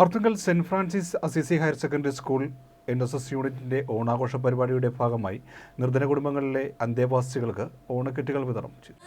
Arthunkal Saint Francis Assisi higher secondary school N S S യൂണിറ്റിന്റെ ഓണാഘോഷ പരിപാടിയുടെ ഭാഗമായി നിർധന കുടുംബങ്ങളിലെ അന്തേവാസികൾക്ക് ഓണക്കിറ്റുകൾ വിതരണം ചെയ്തു.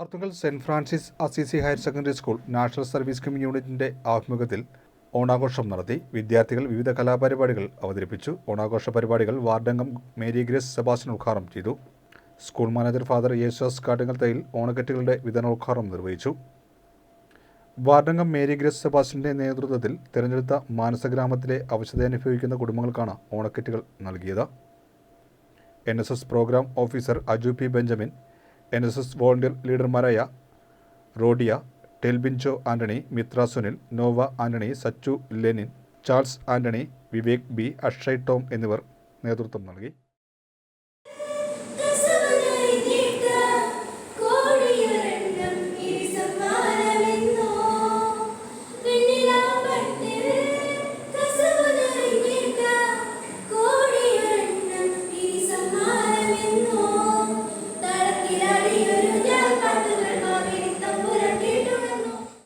Arthunkal Saint Francis Assisi higher secondary school national service scheme യൂണിറ്റിന്റെ ആഭിമുഖ്യത്തിൽ ഓണാഘോഷം നടത്തി വിദ്യാർത്ഥികൾ വിവിധ കലാപരിപാടികൾ അവതരിപ്പിച്ചു. ഓണാഘോഷ പരിപാടികൾ വാർഡംഗം മേരി ഗ്രേസ് സെബാസ്റ്റ്യൻ ഉദ്ഘാടനം ചെയ്തു. School manager father Yesudas Kattungal Thayil ഓണക്കെട്ടുകളുടെ വിതരണോദ്ഘാടനം നിർവഹിച്ചു. വാർഡംഗം മേരി ഗ്രേസ് സെബാസ്റ്റിന്റെ നേതൃത്വത്തിൽ തിരഞ്ഞെടുത്ത മാനസഗ്രാമത്തിലെ അവശതയനുഭവിക്കുന്ന കുടുംബങ്ങൾക്കാണ് ഓണക്കെട്ടുകൾ നൽകിയത്. N programme officer Aju P Benjamin N S S volunteer ലീഡർമാരായ റോഡിയ ടെൽബിൻചോ Antony Mithra Sunil Nova Antony Sachu Lenin Charles Antony Vivek B Akshay Tom എന്നിവർ നേതൃത്വം നൽകി.